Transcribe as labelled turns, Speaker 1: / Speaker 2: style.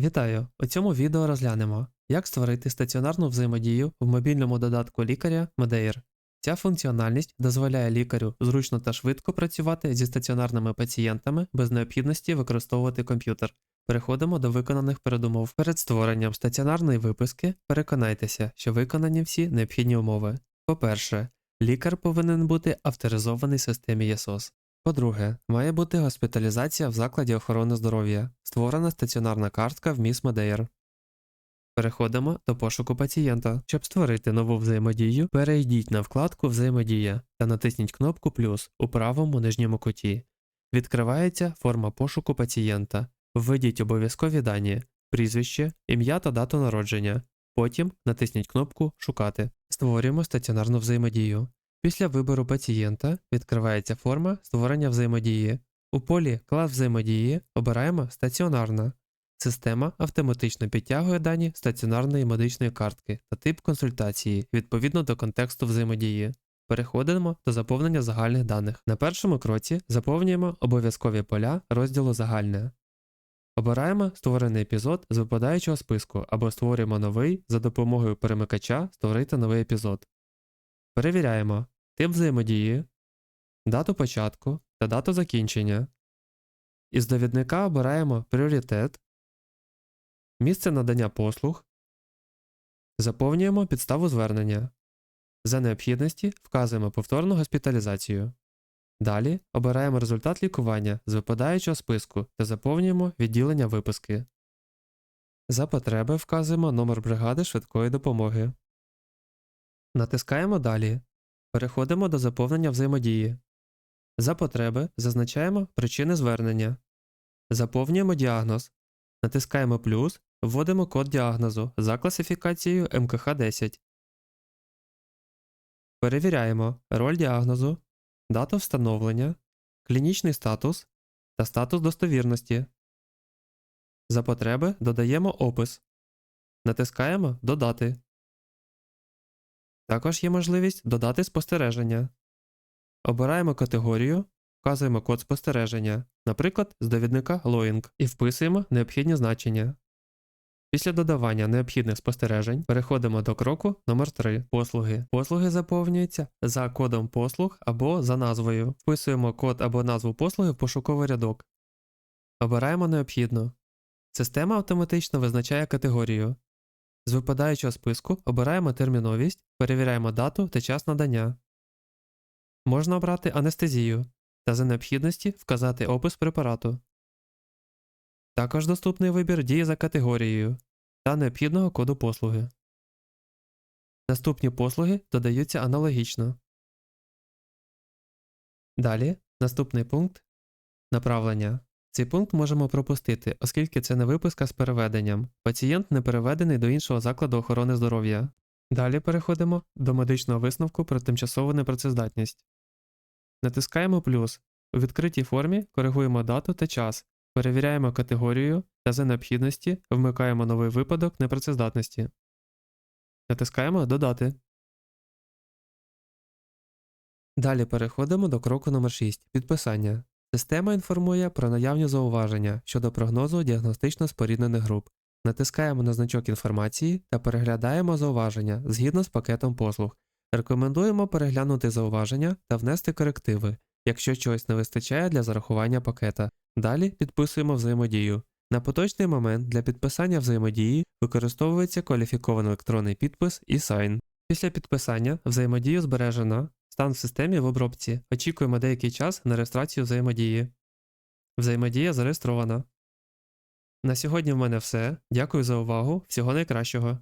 Speaker 1: Вітаю! У цьому відео розглянемо, як створити стаціонарну взаємодію в мобільному додатку лікаря Medeir. Ця функціональність дозволяє лікарю зручно та швидко працювати зі стаціонарними пацієнтами без необхідності використовувати комп'ютер. Переходимо до виконаних передумов. Перед створенням стаціонарної виписки переконайтеся, що виконані всі необхідні умови. По-перше, лікар повинен бути авторизований системі ЄСОС. По-друге, має бути госпіталізація в закладі охорони здоров'я, створена стаціонарна картка в Міс Медеєр. Переходимо до пошуку пацієнта. Щоб створити нову взаємодію, перейдіть на вкладку Взаємодія та натисніть кнопку плюс у правому нижньому куті. Відкривається форма пошуку пацієнта. Введіть обов'язкові дані, прізвище, ім'я та дату народження. Потім натисніть кнопку Шукати. Створюємо стаціонарну взаємодію. Після вибору пацієнта відкривається форма створення взаємодії. У полі Клас взаємодії обираємо Стаціонарна. Система автоматично підтягує дані стаціонарної медичної картки та тип консультації відповідно до контексту взаємодії. Переходимо до заповнення загальних даних. На першому кроці заповнюємо обов'язкові поля розділу Загальне. Обираємо створений епізод з випадаючого списку або створюємо новий за допомогою перемикача Створити новий епізод. Перевіряємо тип взаємодії, дату початку та дату закінчення. Із довідника обираємо пріоритет, місце надання послуг, заповнюємо підставу звернення. За необхідності вказуємо повторну госпіталізацію. Далі обираємо результат лікування з випадаючого списку та заповнюємо відділення виписки. За потреби вказуємо номер бригади швидкої допомоги. Натискаємо Далі. Переходимо до заповнення взаємодії. За потреби зазначаємо причини звернення. Заповнюємо діагноз. Натискаємо плюс, вводимо код діагнозу за класифікацією МКХ 10. Перевіряємо роль діагнозу, дату встановлення, клінічний статус та статус достовірності. За потреби додаємо опис. Натискаємо Додати. Також є можливість додати спостереження. Обираємо категорію, вказуємо код спостереження, наприклад, з довідника Lowing, і вписуємо необхідні значення. Після додавання необхідних спостережень переходимо до кроку номер 3 послуги. Послуги заповнюються за кодом послуг або за назвою. Вписуємо код або назву послуги в пошуковий рядок. Обираємо необхідну. Система автоматично визначає категорію. З випадаючого списку обираємо терміновість, перевіряємо дату та час надання. Можна обрати анестезію та за необхідності вказати опис препарату. Також доступний вибір дії за категорією та необхідного коду послуги. Наступні послуги додаються аналогічно. Далі наступний пункт направлення. Цей пункт можемо пропустити, оскільки це не виписка з переведенням. Пацієнт не переведений до іншого закладу охорони здоров'я. Далі переходимо до медичного висновку про тимчасову непрацездатність. Натискаємо плюс. У відкритій формі коригуємо дату та час, перевіряємо категорію та за необхідності вмикаємо новий випадок непрацездатності. Натискаємо Додати. Далі переходимо до кроку номер 6 Підписання. Система інформує про наявні зауваження щодо прогнозу діагностично споріднених груп. Натискаємо на значок інформації та переглядаємо зауваження згідно з пакетом послуг. Рекомендуємо переглянути зауваження та внести корективи, якщо чогось не вистачає для зарахування пакета. Далі підписуємо взаємодію. На поточний момент для підписання взаємодії використовується кваліфікований електронний підпис і сайн. Після підписання взаємодію збережено. Стан в системі в обробці. Очікуємо деякий час на реєстрацію взаємодії. Взаємодія зареєстрована. На сьогодні в мене все. Дякую за увагу. Всього найкращого.